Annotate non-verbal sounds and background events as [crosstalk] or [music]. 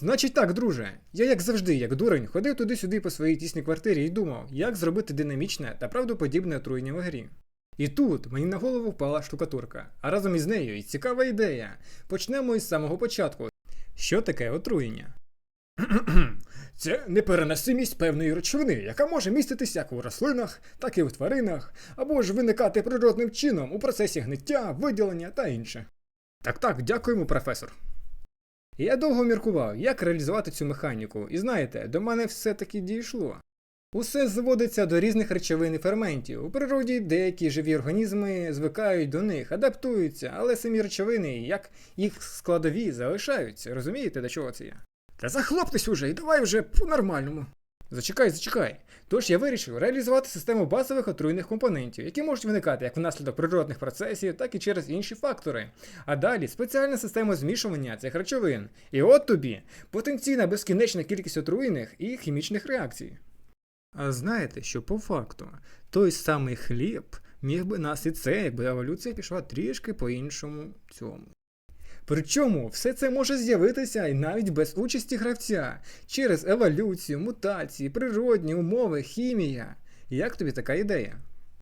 Значить так, друже, я як завжди, як дурень, ходив туди-сюди по своїй тісній квартирі і думав, як зробити динамічне та правдоподібне отруєння в грі. І тут мені на голову впала штукатурка, а разом із нею і цікава ідея. Почнемо із самого початку. Що таке отруєння? [clears throat] Це непереносимість певної речовини, яка може міститися як у рослинах, так і у тваринах, або ж виникати природним чином у процесі гниття, виділення та інше. Так так, дякуємо, професор. Я довго міркував, як реалізувати цю механіку, і знаєте, до мене все-таки дійшло. Усе зводиться до різних речовин і ферментів. У природі деякі живі організми звикають до них, адаптуються, але самі речовини, як їх складові, залишаються. Розумієте, до чого це я? Та захлоптесь уже і давай вже по-нормальному. Зачекай, зачекай. Тож я вирішив реалізувати систему базових отруйних компонентів, які можуть виникати як внаслідок природних процесів, так і через інші фактори. А далі спеціальна система змішування цих речовин. І от тобі потенційна безкінечна кількість отруєних і хімічних реакцій. А знаєте, що по факту той самий хліб міг би нас і це, якби еволюція пішла трішки по іншому цьому. Причому все це може з'явитися і навіть без участі гравця через еволюцію, мутації, природні умови, хімія. Як тобі така ідея?